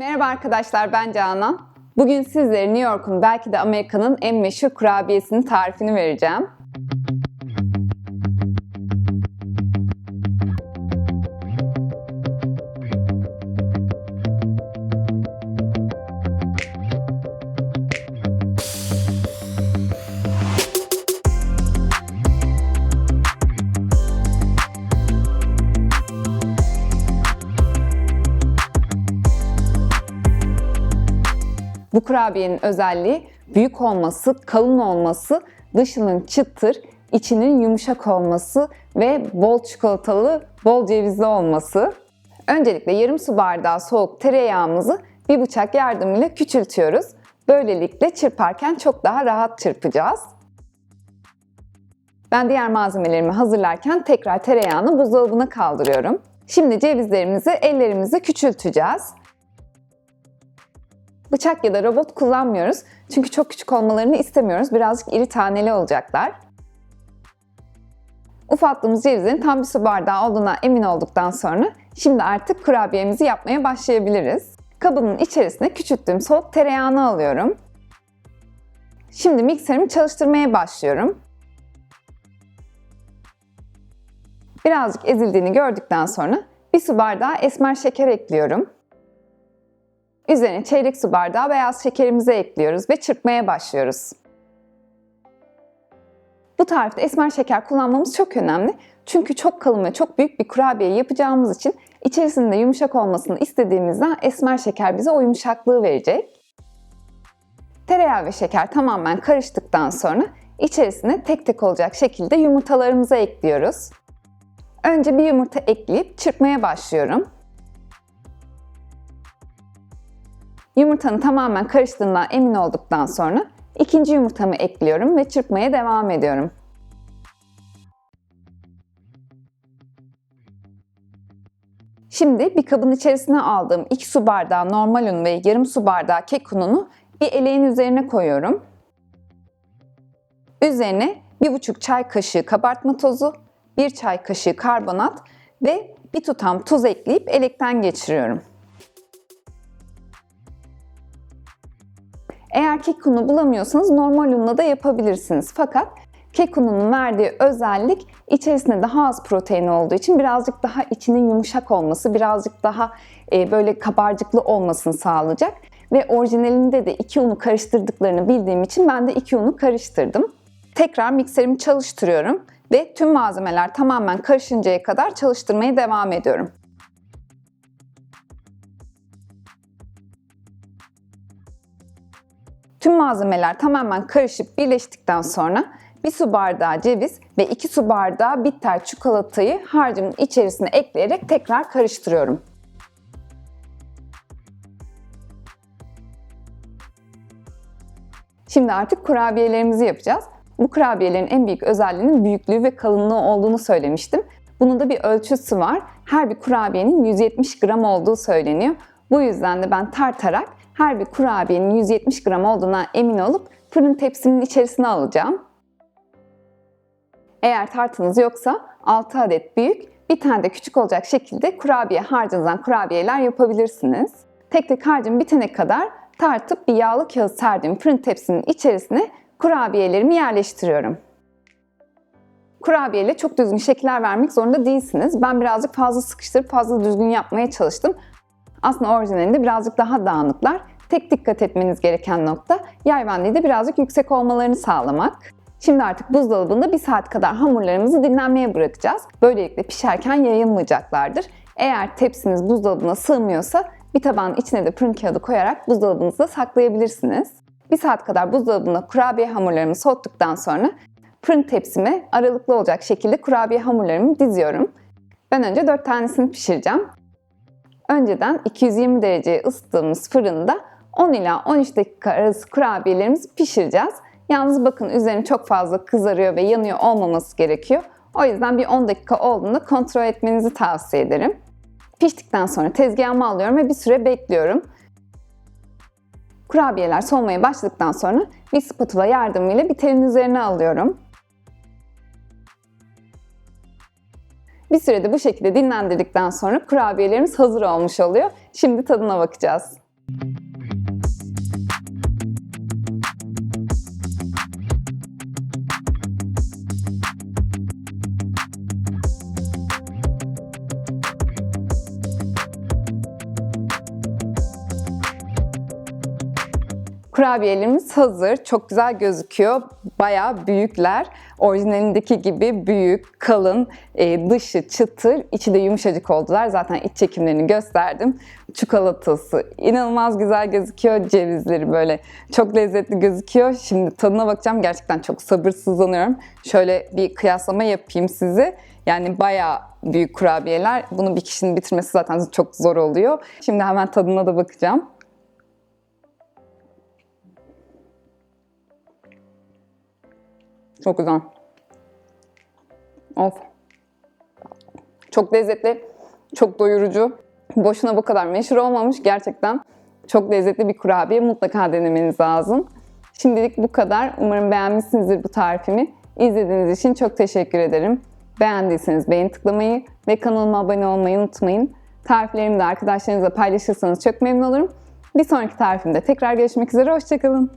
Merhaba arkadaşlar ben Canan. Bugün sizlere New York'un belki de Amerika'nın en meşhur kurabiyesinin tarifini vereceğim. Bu kurabiyenin özelliği büyük olması, kalın olması, dışının çıtır, içinin yumuşak olması ve bol çikolatalı, bol cevizli olması. Öncelikle yarım su bardağı soğuk tereyağımızı bir bıçak yardımıyla küçültüyoruz. Böylelikle çırparken çok daha rahat çırpacağız. Ben diğer malzemelerimi hazırlarken tekrar tereyağını buzdolabına kaldırıyorum. Şimdi cevizlerimizi ellerimizi küçülteceğiz. Bıçak ya da robot kullanmıyoruz. Çünkü çok küçük olmalarını istemiyoruz. Birazcık iri taneli olacaklar. Ufattığımız cevizin tam bir su bardağı olduğuna emin olduktan sonra şimdi artık kurabiyemizi yapmaya başlayabiliriz. Kabımın içerisine küçülttüğüm soğuk tereyağını alıyorum. Şimdi mikserimi çalıştırmaya başlıyorum. Birazcık ezildiğini gördükten sonra bir su bardağı esmer şeker ekliyorum. Üzerine çeyrek su bardağı beyaz şekerimizi ekliyoruz ve çırpmaya başlıyoruz. Bu tarifte esmer şeker kullanmamız çok önemli. Çünkü çok kalın ve çok büyük bir kurabiye yapacağımız için içerisinde yumuşak olmasını istediğimizden esmer şeker bize o yumuşaklığı verecek. Tereyağı ve şeker tamamen karıştıktan sonra içerisine tek tek olacak şekilde yumurtalarımızı ekliyoruz. Önce bir yumurta ekleyip çırpmaya başlıyorum. Yumurtanın tamamen karıştığından emin olduktan sonra ikinci yumurtamı ekliyorum ve çırpmaya devam ediyorum. Şimdi bir kabın içerisine aldığım 2 su bardağı normal un ve yarım su bardağı kek ununu bir eleğin üzerine koyuyorum. Üzerine 1,5 çay kaşığı kabartma tozu, 1 çay kaşığı karbonat ve bir tutam tuz ekleyip elekten geçiriyorum. Eğer kek unu bulamıyorsanız normal unla da yapabilirsiniz. Fakat kek ununun verdiği özellik içerisinde daha az protein olduğu için birazcık daha içinin yumuşak olması, birazcık daha e, böyle kabarcıklı olmasını sağlayacak. Ve orijinalinde de iki unu karıştırdıklarını bildiğim için ben de iki unu karıştırdım. Tekrar mikserimi çalıştırıyorum ve tüm malzemeler tamamen karışıncaya kadar çalıştırmaya devam ediyorum. Tüm malzemeler tamamen karışıp birleştikten sonra bir su bardağı ceviz ve 2 su bardağı bitter çikolatayı harcımın içerisine ekleyerek tekrar karıştırıyorum. Şimdi artık kurabiyelerimizi yapacağız. Bu kurabiyelerin en büyük özelliğinin büyüklüğü ve kalınlığı olduğunu söylemiştim. Bunun da bir ölçüsü var. Her bir kurabiyenin 170 gram olduğu söyleniyor. Bu yüzden de ben tartarak her bir kurabiyenin 170 gram olduğuna emin olup fırın tepsimin içerisine alacağım. Eğer tartınız yoksa 6 adet büyük, bir tane de küçük olacak şekilde kurabiye harcınızdan kurabiyeler yapabilirsiniz. Tek tek harcım bitene kadar tartıp bir yağlı kağıt serdiğim fırın tepsinin içerisine kurabiyelerimi yerleştiriyorum. Kurabiyeyle çok düzgün şekiller vermek zorunda değilsiniz. Ben birazcık fazla sıkıştırıp fazla düzgün yapmaya çalıştım. Aslında orijinalinde birazcık daha dağınıklar. Tek dikkat etmeniz gereken nokta yay bandı de birazcık yüksek olmalarını sağlamak. Şimdi artık buzdolabında bir saat kadar hamurlarımızı dinlenmeye bırakacağız. Böylelikle pişerken yayılmayacaklardır. Eğer tepsiniz buzdolabına sığmıyorsa bir tabağın içine de fırın kağıdı koyarak buzdolabınızda saklayabilirsiniz. Bir saat kadar buzdolabında kurabiye hamurlarımı soğuttuktan sonra fırın tepsime aralıklı olacak şekilde kurabiye hamurlarımı diziyorum. Ben önce 4 tanesini pişireceğim. Önceden 220 dereceye ısıttığımız fırında 10 ila 13 dakika arası kurabiyelerimizi pişireceğiz. Yalnız bakın üzerine çok fazla kızarıyor ve yanıyor olmaması gerekiyor. O yüzden bir 10 dakika olduğunda kontrol etmenizi tavsiye ederim. Piştikten sonra tezgahıma alıyorum ve bir süre bekliyorum. Kurabiyeler soğumaya başladıktan sonra bir spatula yardımıyla bir telin üzerine alıyorum. Bir sürede bu şekilde dinlendirdikten sonra kurabiyelerimiz hazır olmuş oluyor. Şimdi tadına bakacağız. Kurabiyelerimiz hazır. Çok güzel gözüküyor. Bayağı büyükler. Orijinalindeki gibi büyük, kalın, e, dışı çıtır, içi de yumuşacık oldular. Zaten iç çekimlerini gösterdim. Çikolatası inanılmaz güzel gözüküyor. Cevizleri böyle çok lezzetli gözüküyor. Şimdi tadına bakacağım. Gerçekten çok sabırsızlanıyorum. Şöyle bir kıyaslama yapayım size. Yani bayağı büyük kurabiyeler. Bunu bir kişinin bitirmesi zaten çok zor oluyor. Şimdi hemen tadına da bakacağım. Çok güzel. Of. Çok lezzetli, çok doyurucu. Boşuna bu kadar meşhur olmamış gerçekten. Çok lezzetli bir kurabiye mutlaka denemeniz lazım. Şimdilik bu kadar. Umarım beğenmişsinizdir bu tarifimi. İzlediğiniz için çok teşekkür ederim. Beğendiyseniz beğen tıklamayı ve kanalıma abone olmayı unutmayın. Tariflerimi de arkadaşlarınızla paylaşırsanız çok memnun olurum. Bir sonraki tarifimde tekrar görüşmek üzere. Hoşçakalın.